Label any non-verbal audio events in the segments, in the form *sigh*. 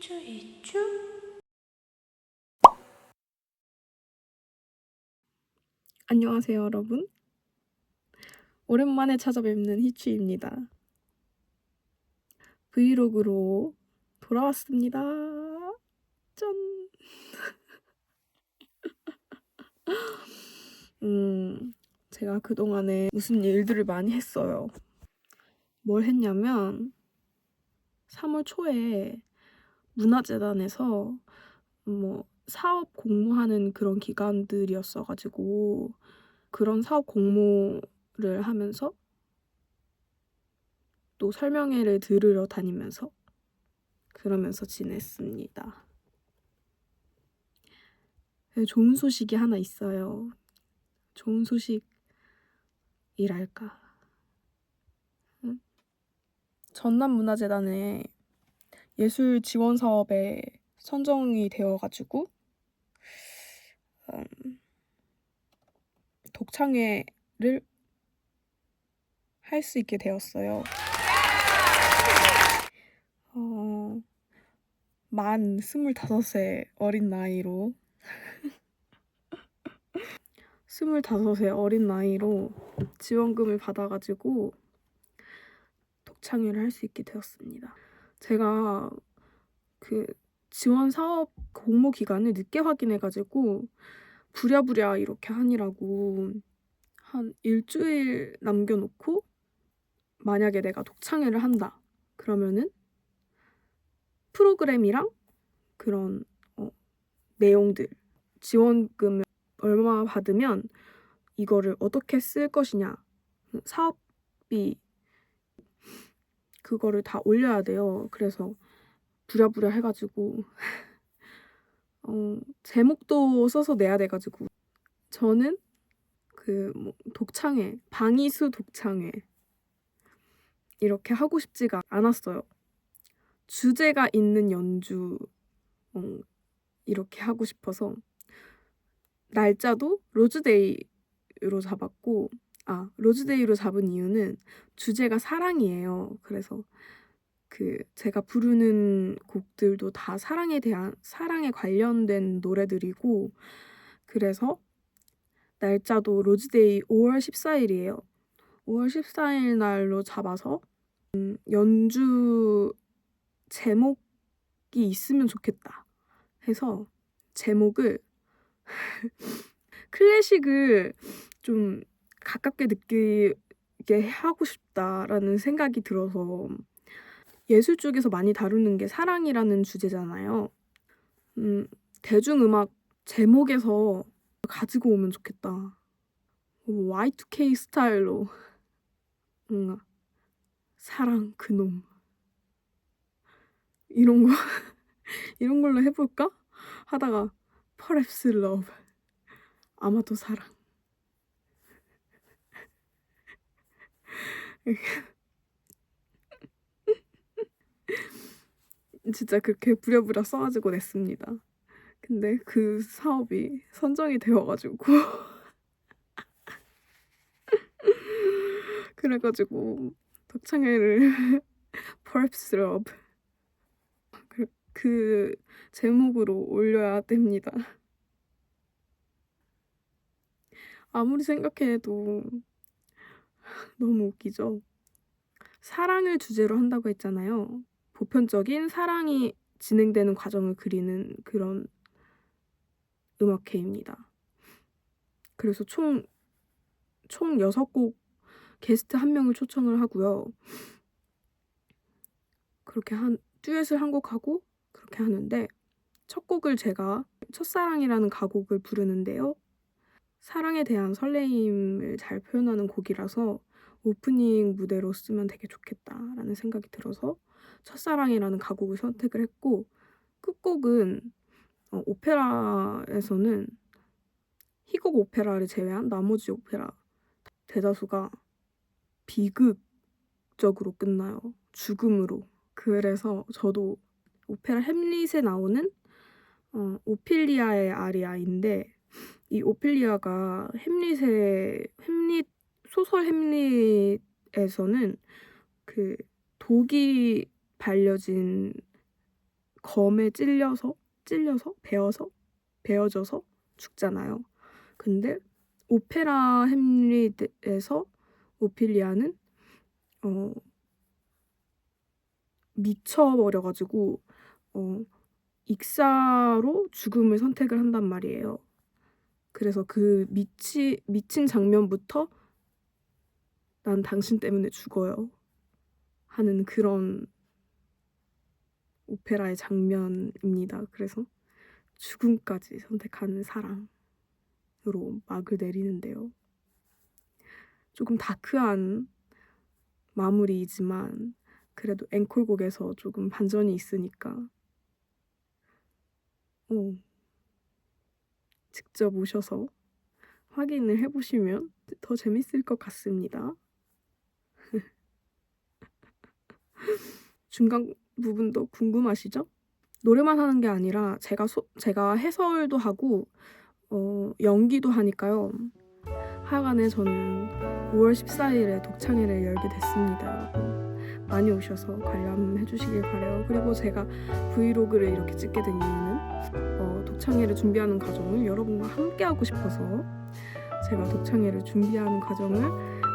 있죠, 있죠? 안녕하세요, 여러분. 오랜만에 찾아뵙는 희추입니다. 브이로그로 돌아왔습니다. 짠! *laughs* 음, 제가 그동안에 무슨 일들을 많이 했어요. 뭘 했냐면, 3월 초에 문화재단에서 뭐 사업 공모하는 그런 기관들이었어가지고 그런 사업 공모를 하면서 또 설명회를 들으러 다니면서 그러면서 지냈습니다. 네, 좋은 소식이 하나 있어요. 좋은 소식이랄까. 응? 전남문화재단에 예술 지원 사업에 선정이 되어가지고 음, 독창회를 할 수 있게 되었어요. 어, 만 25세 어린 나이로 *laughs* 25세 어린 나이로 지원금을 받아가지고 독창회를 할 수 있게 되었습니다. 제가 그 지원 사업 공모 기간을 늦게 확인해가지고 부랴부랴 이렇게 하니라고 한 일주일 남겨놓고 만약에 내가 독창회를 한다 그러면은 프로그램이랑 그런 어, 내용들 지원금을 얼마 받으면 이거를 어떻게 쓸 것이냐 사업비 그거를 다 올려야 돼요. 그래서 부랴부랴 해가지고 *laughs* 어, 제목도 써서 내야 돼가지고 저는 그 뭐 독창회 방이수 독창회 이렇게 하고 싶지가 않았어요. 주제가 있는 연주 어, 이렇게 하고 싶어서 날짜도 로즈데이로 잡았고 아 로즈데이로 잡은 이유는 주제가 사랑이에요. 그래서 그 제가 부르는 곡들도 다 사랑에 대한 사랑에 관련된 노래들이고 그래서 날짜도 로즈데이 5월 14일이에요. 5월 14일 날로 잡아서 음, 연주 제목이 있으면 좋겠다 해서 제목을 *laughs* 클래식을 좀 가깝게 느끼게 하고 싶다라는 생각이 들어서 예술 쪽에서 많이 다루는 게 사랑이라는 주제잖아요. 음, 대중음악 제목에서 가지고 오면 좋겠다. Y2K 스타일로 뭔가 사랑 그놈 이런 거 *laughs* 이런 걸로 해볼까 하다가 Perhaps Love 아마도 사랑 *laughs* 진짜 그렇게 부랴부랴 써가지고 냈습니다. 근데 그 사업이 선정이 되어가지고 *laughs* 그래가지고 Perhaps Love 그, 그 제목으로 올려야 됩니다. 아무리 생각해도 *laughs* 너무 웃기죠. 사랑을 주제로 한다고 했잖아요. 보편적인 사랑이 진행되는 과정을 그리는 그런 음악회입니다. 그래서 총, 총 6곡 게스트 한 명을 초청을 하고요. 그렇게 한, 듀엣을 한 곡 하고 그렇게 하는데, 첫 곡을 제가 첫사랑이라는 가곡을 부르는데요. 사랑에 대한 설레임을 잘 표현하는 곡이라서 오프닝 무대로 쓰면 되게 좋겠다라는 생각이 들어서 첫사랑이라는 가곡을 선택을 했고 끝곡은 어, 오페라에서는 희곡 오페라를 제외한 나머지 오페라 대다수가 비극적으로 끝나요. 죽음으로. 그래서 저도 오페라 햄릿에 나오는 어, 오피리아의 아리아인데 이 오피리아가 햄릿의 햄릿 소설 햄릿에서는 그 독이 발려진 검에 찔려서 찔려서 베어서 베어져서 죽잖아요. 근데 오페라 햄릿에서 오피리아는 어 미쳐버려가지고 어 익사로 죽음을 선택을 한단 말이에요. 그래서 그 미치 미친 장면부터 난 당신 때문에 죽어요. 하는 그런 오페라의 장면입니다. 그래서 죽음까지 선택하는 사랑으로 막을 내리는데요. 조금 다크한 마무리이지만 그래도 앵콜곡에서 조금 반전이 있으니까 어, 직접 오셔서 확인을 해보시면 더 재밌을 것 같습니다. 중간 부분도 궁금하시죠? 노래만 하는 게 아니라 제가 소, 제가 해설도 하고 어, 연기도 하니까요. 하여간에 저는 5월 14일에 독창회를 열게 됐습니다. 많이 오셔서 관람해 주시길 바래요. 그리고 제가 브이로그를 이렇게 찍게 된 이유는 어, 독창회를 준비하는 과정을 여러분과 함께 하고 싶어서 제가 독창회를 준비하는 과정을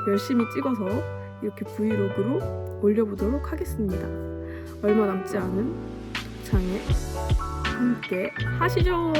열심히 찍어서 이렇게 브이로그로 올려보도록 하겠습니다. 얼마 남지 않은 독창회 함께 하시죠.